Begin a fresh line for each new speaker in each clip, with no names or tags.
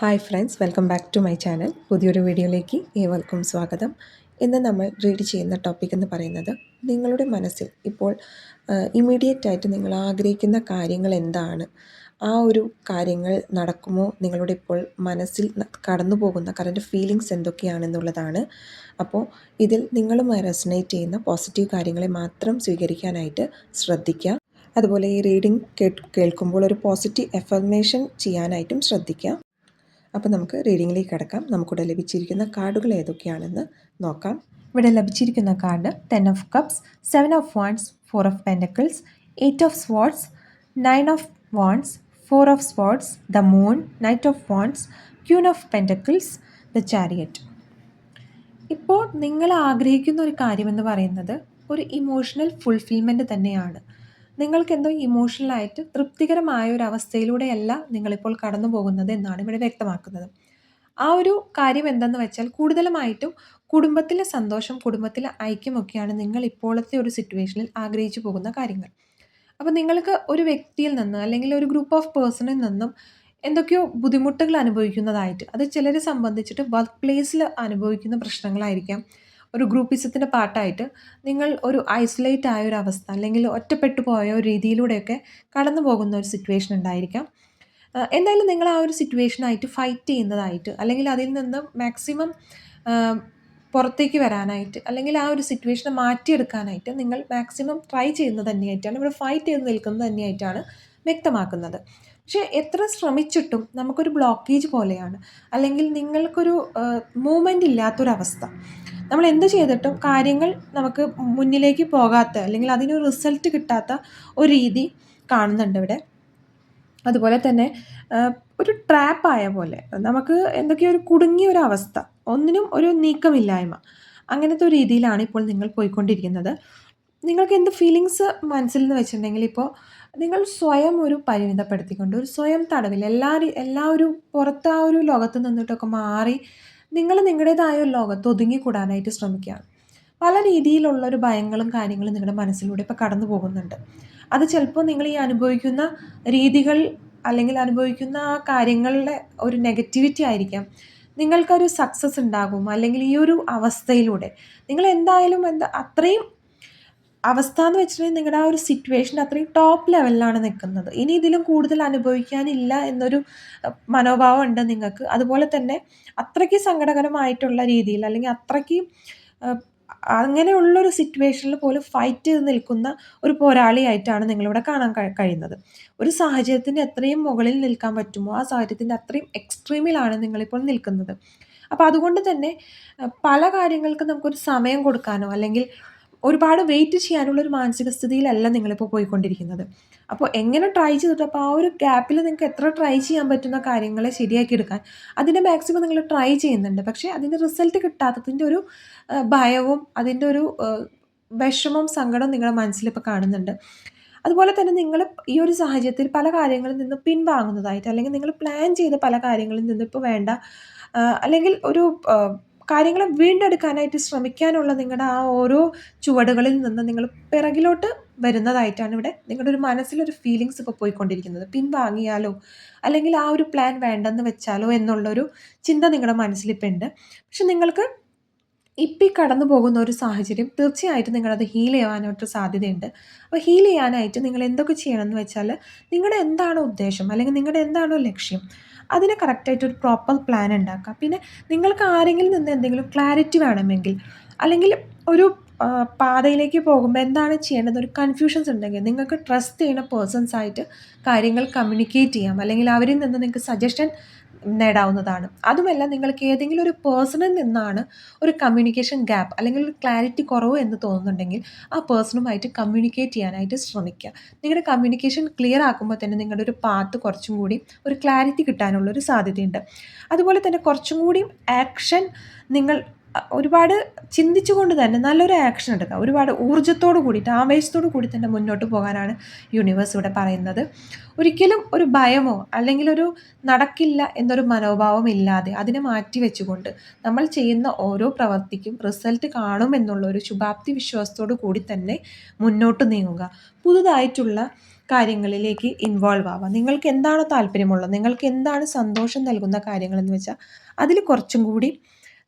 Hi friends welcome back to my channel പുതിയൊരു വീഡിയോയിലേക്ക് ഏവർക്കും സ്വാഗതം. ഇന്ന് നമ്മൾ റീഡ് ചെയ്യുന്ന ടോപ്പിക് എന്ന് പറയുന്നത് നിങ്ങളുടെ മനസ്സിൽ ഇപ്പോൾ ഇമ്മീഡിയറ്റ് ആയിട്ട് നിങ്ങൾ ആഗ്രഹിക്കുന്ന കാര്യങ്ങൾ എന്താണ്? ആ ഒരു കാര്യങ്ങൾ നടക്കുമോ? നിങ്ങളുടെ ഇപ്പോൾ മനസ്സിൽ കടന്നു പോകുന്ന കറന്റ് ഫീലിങ്സ് എന്തൊക്കെയാണെന്നുള്ളതാണ്. അപ്പോൾ ഇതിൽ നിങ്ങളുമായി റെസനേറ്റ് ചെയ്യുന്ന പോസിറ്റീവ് കാര്യങ്ങളെ മാത്രം സ്വീകരിക്കാനായിട്ട് ശ്രദ്ധിക്കുക. അതുപോലെ ഈ റീഡിംഗ് കേൾക്കുമ്പോൾ ഒരു പോസിറ്റീവ് എഫർമേഷൻ ചെയ്യാനായിട്ടും ശ്രദ്ധിക്കുക. അപ്പോൾ നമുക്ക് റീഡിങ്ങിലേക്ക് കിടക്കാം. നമുക്കിവിടെ ലഭിച്ചിരിക്കുന്ന കാർഡുകൾ ഏതൊക്കെയാണെന്ന് നോക്കാം.
ഇവിടെ ലഭിച്ചിരിക്കുന്ന card ten of cups seven of wands four of pentacles eight of swords nine of wands four of swords the moon knight of wands queen of pentacles the chariot ഇപ്പോൾ നിങ്ങൾ ആഗ്രഹിക്കുന്ന ഒരു കാര്യമെന്ന് പറയുന്നത് ഒരു ഇമോഷണൽ ഫുൾഫിൽമെന്റ് തന്നെയാണ്. നിങ്ങൾക്ക് എന്തോ ഇമോഷണലായിട്ട് തൃപ്തികരമായ ഒരു അവസ്ഥയിലൂടെയല്ല നിങ്ങളിപ്പോൾ കടന്നു പോകുന്നത് എന്നാണ് ഇവിടെ വ്യക്തമാക്കുന്നത്. ആ ഒരു കാര്യം എന്തെന്ന് വെച്ചാൽ കൂടുതലുമായിട്ടും കുടുംബത്തിലെ സന്തോഷം കുടുംബത്തിലെ ഐക്യമൊക്കെയാണ് നിങ്ങൾ ഇപ്പോഴത്തെ ഒരു സിറ്റുവേഷനിൽ ആഗ്രഹിച്ചു പോകുന്ന കാര്യങ്ങൾ. അപ്പോൾ നിങ്ങൾക്ക് ഒരു വ്യക്തിയിൽ നിന്ന് അല്ലെങ്കിൽ ഒരു ഗ്രൂപ്പ് ഓഫ് പേഴ്സണിൽ നിന്നും എന്തൊക്കെയോ ബുദ്ധിമുട്ടുകൾ അനുഭവിക്കുന്നതായിട്ട് അത് ചിലരെ സംബന്ധിച്ചിട്ട് വർക്ക് പ്ലേസിൽ അനുഭവിക്കുന്ന പ്രശ്നങ്ങളായിരിക്കാം. ഒരു ഗ്രൂപ്പിസത്തിന്റെ പാർട്ടായിട്ട് നിങ്ങൾ ഒരു ഐസൊലേറ്റ് ആയ ഒരു അവസ്ഥ അല്ലെങ്കിൽ ഒറ്റപ്പെട്ടു പോയ ഒരു രീതിയിലൂടെയൊക്കെ കടന്നു പോകുന്ന ഒരു സിറ്റുവേഷൻ ഉണ്ടായിരിക്കാം. എന്തായാലും നിങ്ങൾ ആ ഒരു സിറ്റുവേഷനായിട്ട് ഫൈറ്റ് ചെയ്യുന്നതായിട്ട് അല്ലെങ്കിൽ അതിൽ നിന്നും മാക്സിമം പുറത്തേക്ക് വരാനായിട്ട് അല്ലെങ്കിൽ ആ ഒരു സിറ്റുവേഷനെ മാറ്റിയെടുക്കാനായിട്ട് നിങ്ങൾ മാക്സിമം ട്രൈ ചെയ്യുന്നത് തന്നെയായിട്ടാണ് ഇവിടെ ഫൈറ്റ് ചെയ്ത് നിൽക്കുന്നത് തന്നെയായിട്ടാണ് വ്യക്തമാക്കുന്നത്. പക്ഷേ എത്ര ശ്രമിച്ചിട്ടും നമുക്കൊരു ബ്ലോക്കേജ് പോലെയാണ് അല്ലെങ്കിൽ നിങ്ങൾക്കൊരു മൂവ്മെന്റ് ഇല്ലാത്തൊരവസ്ഥ. നമ്മൾ എന്ത് ചെയ്തിട്ടും കാര്യങ്ങൾ നമുക്ക് മുന്നിലേക്ക് പോകാത്ത അല്ലെങ്കിൽ അതിനൊരു റിസൾട്ട് കിട്ടാത്ത ഒരു രീതി കാണുന്നുണ്ട് ഇവിടെ. അതുപോലെ തന്നെ ഒരു ട്രാപ്പായ പോലെ നമുക്ക് എന്തൊക്കെയോ ഒരു കുടുങ്ങിയ ഒരു അവസ്ഥ ഒന്നിനും ഒരു നീക്കമില്ലായ്മ അങ്ങനത്തെ ഒരു രീതിയിലാണ് ഇപ്പോൾ നിങ്ങൾ പോയിക്കൊണ്ടിരിക്കുന്നത്. നിങ്ങൾക്ക് എന്ത് ഫീലിങ്സ് മനസ്സിൽ നിന്ന് വെച്ചിട്ടുണ്ടെങ്കിൽ ഇപ്പോൾ നിങ്ങൾ സ്വയം ഒരു പരിമിതപ്പെടുത്തിക്കൊണ്ട് ഒരു സ്വയം തടവിൽ എല്ലാ എല്ലാവരും പുറത്ത് ആ ഒരു ലോകത്ത് നിന്നിട്ടൊക്കെ മാറി നിങ്ങൾ നിങ്ങളുടേതായ ഒരു ലോകത്ത് ഒതുങ്ങിക്കൂടാനായിട്ട് ശ്രമിക്കുക. പല രീതിയിലുള്ള ഒരു ഭയങ്ങളും കാര്യങ്ങളും നിങ്ങളുടെ മനസ്സിലൂടെ ഇപ്പോൾ കടന്നു പോകുന്നുണ്ട്. അത് ചിലപ്പോൾ നിങ്ങൾ ഈ അനുഭവിക്കുന്ന രീതികൾ അല്ലെങ്കിൽ അനുഭവിക്കുന്ന ആ കാര്യങ്ങളുടെ ഒരു നെഗറ്റിവിറ്റി ആയിരിക്കാം. നിങ്ങൾക്കൊരു സക്സസ് ഉണ്ടാകും അല്ലെങ്കിൽ ഈ ഒരു അവസ്ഥയിലൂടെ. നിങ്ങൾ എന്തായാലും എന്താ അത്രയും അവസ്ഥ എന്ന് വെച്ചിട്ടുണ്ടെങ്കിൽ നിങ്ങളുടെ ആ ഒരു സിറ്റുവേഷൻ അത്രയും ടോപ്പ് ലെവലിലാണ് നിൽക്കുന്നത് ഇനി ഇതിലും കൂടുതൽ അനുഭവിക്കാനില്ല എന്നൊരു മനോഭാവം ഉണ്ട് നിങ്ങൾക്ക്. അതുപോലെ തന്നെ അത്രയ്ക്ക് സങ്കടകരമായിട്ടുള്ള രീതിയിൽ അല്ലെങ്കിൽ അത്രയ്ക്ക് അങ്ങനെയുള്ളൊരു സിറ്റുവേഷനിൽ പോലും ഫൈറ്റ് ചെയ്ത് നിൽക്കുന്ന ഒരു പോരാളിയായിട്ടാണ് നിങ്ങളിവിടെ കാണാൻ കഴിയുന്നത്. ഒരു സാഹചര്യത്തിന്റെ എത്രയും മുകളിൽ നിൽക്കാൻ പറ്റുമോ? ആ സാഹചര്യത്തിന്റെ അത്രയും എക്സ്ട്രീമിലാണ് നിങ്ങളിപ്പോൾ നിൽക്കുന്നത്. അപ്പോൾ അതുകൊണ്ട് തന്നെ പല കാര്യങ്ങൾക്കും നമുക്കൊരു സമയം കൊടുക്കാനോ അല്ലെങ്കിൽ ഒരുപാട് വെയിറ്റ് ചെയ്യാനുള്ള ഒരു മാനസിക സ്ഥിതിയിലല്ല നിങ്ങളിപ്പോൾ പോയിക്കൊണ്ടിരിക്കുന്നത്. അപ്പോൾ എങ്ങനെ ട്രൈ ചെയ്തിട്ട് അപ്പോൾ ആ ഒരു ഗ്യാപ്പിൽ നിങ്ങൾക്ക് എത്ര ട്രൈ ചെയ്യാൻ പറ്റുന്ന കാര്യങ്ങളെ ശരിയാക്കി എടുക്കാൻ അതിന്റെ മാക്സിമം നിങ്ങൾ ട്രൈ ചെയ്യുന്നുണ്ട്. പക്ഷേ അതിന്റെ റിസൾട്ട് കിട്ടാത്തതിന്റെ ഒരു ഭയവും അതിന്റെ ഒരു വിഷമവും സങ്കടവും നിങ്ങളുടെ മനസ്സിലിപ്പോൾ കാണുന്നുണ്ട്. അതുപോലെ തന്നെ നിങ്ങൾ ഈ ഒരു സാഹചര്യത്തിൽ പല കാര്യങ്ങളിൽ നിന്ന് പിൻവാങ്ങുന്നതായിട്ട് അല്ലെങ്കിൽ നിങ്ങൾ പ്ലാൻ ചെയ്ത പല കാര്യങ്ങളിൽ നിന്ന് ഇപ്പോൾ വേണ്ട അല്ലെങ്കിൽ ഒരു കാര്യങ്ങൾ വീണ്ടെടുക്കാനായിട്ട് ശ്രമിക്കാനുള്ള നിങ്ങളുടെ ആ ഓരോ ചുവടുകളിൽ നിന്ന് നിങ്ങൾ പിറകിലോട്ട് വരുന്നതായിട്ടാണ് ഇവിടെ നിങ്ങളുടെ ഒരു മനസ്സിലൊരു ഫീലിങ്സ് ഇപ്പോൾ പോയിക്കൊണ്ടിരിക്കുന്നത്. പിൻവാങ്ങിയാലോ? അല്ലെങ്കിൽ ആ ഒരു പ്ലാൻ വേണ്ടെന്ന് വെച്ചാലോ എന്നുള്ളൊരു ചിന്ത നിങ്ങളുടെ മനസ്സിലിപ്പോൾ ഉണ്ട് പക്ഷെ നിങ്ങൾക്ക് ഇപ്പി കടന്നു പോകുന്ന ഒരു സാഹചര്യം തീർച്ചയായിട്ടും നിങ്ങളത് ഹീൽ ചെയ്യാനായിട്ട് സാധ്യതയുണ്ട്. അപ്പോൾ ഹീൽ ചെയ്യാനായിട്ട് നിങ്ങൾ എന്തൊക്കെ ചെയ്യണമെന്ന് വെച്ചാൽ നിങ്ങളുടെ എന്താണോ ഉദ്ദേശം? അല്ലെങ്കിൽ നിങ്ങളുടെ എന്താണോ ലക്ഷ്യം? അതിന് കറക്റ്റായിട്ട് ഒരു പ്രോപ്പർ പ്ലാൻ ഉണ്ടാക്കുക പിന്നെ നിങ്ങൾക്ക് ആരെങ്കിലും നിന്ന് എന്തെങ്കിലും ക്ലാരിറ്റി വേണമെങ്കിൽ അല്ലെങ്കിൽ ഒരു പാതയിലേക്ക് പോകുമ്പോൾ എന്താണ് ചെയ്യേണ്ടത്? ഒരു കൺഫ്യൂഷൻസ് ഉണ്ടെങ്കിൽ നിങ്ങൾക്ക് ട്രസ്റ്റ് ചെയ്യുന്ന പേഴ്സൺസ് ആയിട്ട് കാര്യങ്ങൾ കമ്മ്യൂണിക്കേറ്റ് ചെയ്യാം. അല്ലെങ്കിൽ അവരിൽ നിന്ന് നിങ്ങൾക്ക് സജഷൻ നേടാവുന്നതാണ്. അതുമല്ല നിങ്ങൾക്ക് ഏതെങ്കിലും ഒരു പേഴ്സണിൽ നിന്നാണ് ഒരു കമ്മ്യൂണിക്കേഷൻ ഗ്യാപ്പ് അല്ലെങ്കിൽ ഒരു ക്ലാരിറ്റി കുറവ് എന്ന് തോന്നുന്നുണ്ടെങ്കിൽ ആ പേഴ്സണുമായിട്ട് കമ്മ്യൂണിക്കേറ്റ് ചെയ്യാനായിട്ട് ശ്രമിക്കുക. നിങ്ങളുടെ കമ്മ്യൂണിക്കേഷൻ ക്ലിയർ ആക്കുമ്പോൾ തന്നെ നിങ്ങളുടെ ഒരു പാത്ത് കുറച്ചും കൂടി ഒരു ക്ലാരിറ്റി കിട്ടാനുള്ളൊരു സാധ്യതയുണ്ട്. അതുപോലെ തന്നെ കുറച്ചും കൂടി ആക്ഷൻ നിങ്ങൾ ഒരുപാട് ചിന്തിച്ചുകൊണ്ട് തന്നെ നല്ലൊരു ആക്ഷൻ എടുക്കുക. ഒരുപാട് ഊർജത്തോട് കൂടിയിട്ട് ആവേശത്തോടു കൂടി തന്നെ മുന്നോട്ട് പോകാനാണ് യൂണിവേഴ്സ് ഇവിടെ പറയുന്നത്. ഒരിക്കലും ഒരു ഭയമോ അല്ലെങ്കിൽ ഒരു നടക്കില്ല എന്നൊരു മനോഭാവം ഇല്ലാതെ അതിനെ മാറ്റി വെച്ചുകൊണ്ട് നമ്മൾ ചെയ്യുന്ന ഓരോ പ്രവൃത്തിക്കും റിസൾട്ട് കാണും എന്നുള്ള ഒരു ശുഭാപ്തി വിശ്വാസത്തോടു കൂടി തന്നെ മുന്നോട്ട് നീങ്ങുക. പുതുതായിട്ടുള്ള കാര്യങ്ങളിലേക്ക് ഇൻവോൾവ് ആവുക. നിങ്ങൾക്ക് എന്താണോ താല്പര്യമുള്ളത് നിങ്ങൾക്ക് എന്താണ് സന്തോഷം നൽകുന്ന കാര്യങ്ങളെന്ന് വെച്ചാൽ അതിൽ കുറച്ചും കൂടി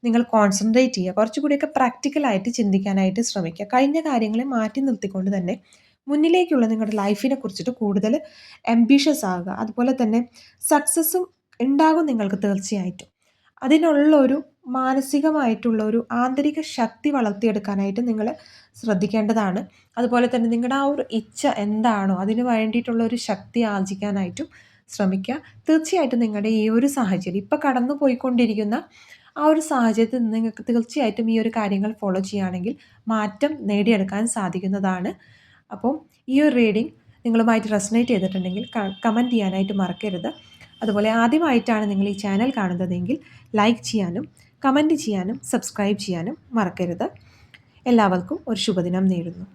നിങ്ങൾ കോൺസെൻട്രേറ്റ് ചെയ്യുക. കുറച്ചുകൂടിയൊക്കെ പ്രാക്ടിക്കലായിട്ട് ചിന്തിക്കാനായിട്ട് ശ്രമിക്കുക. കഴിഞ്ഞ കാര്യങ്ങളെ മാറ്റി നിർത്തിക്കൊണ്ട് തന്നെ മുന്നിലേക്കുള്ള നിങ്ങളുടെ ലൈഫിനെ കുറിച്ചിട്ട് കൂടുതൽ എംബീഷ്യസ് ആകുക അതുപോലെ തന്നെ സക്സസ്സും ഉണ്ടാകും നിങ്ങൾക്ക് തീർച്ചയായിട്ടും. അതിനുള്ള ഒരു മാനസികമായിട്ടുള്ള ഒരു ആന്തരിക ശക്തി വളർത്തിയെടുക്കാനായിട്ട് നിങ്ങൾ ശ്രദ്ധിക്കേണ്ടതാണ്. അതുപോലെ തന്നെ നിങ്ങളുടെ ആ ഒരു ഇച്ഛ എന്താണോ അതിന് വേണ്ടിയിട്ടുള്ള ഒരു ശക്തി ആർജിക്കാനായിട്ടും ശ്രമിക്കുക. തീർച്ചയായിട്ടും നിങ്ങളുടെ ഈ ഒരു സാഹചര്യം ഇപ്പോൾ കടന്നു പോയിക്കൊണ്ടിരിക്കുന്ന ആ ഒരു സാഹചര്യത്തിൽ നിങ്ങൾക്ക് തീർച്ചയായിട്ടും ഈ ഒരു കാര്യങ്ങൾ ഫോളോ ചെയ്യുകയാണെങ്കിൽ മാറ്റം നേടിയെടുക്കാൻ സാധിക്കുന്നതാണ്. അപ്പം ഈ ഒരു റീഡിംഗ് നിങ്ങളുമായിട്ട് റെസനേറ്റ് ചെയ്തിട്ടുണ്ടെങ്കിൽ കമന്റ് ചെയ്യാനായിട്ട് മറക്കരുത്. അതുപോലെ ആദ്യമായിട്ടാണ് നിങ്ങൾ ഈ ചാനൽ കാണുന്നതെങ്കിൽ ലൈക്ക് ചെയ്യാനും കമന്റ് ചെയ്യാനും സബ്സ്ക്രൈബ് ചെയ്യാനും മറക്കരുത്. എല്ലാവർക്കും ഒരു ശുഭദിനം നേരുന്നു.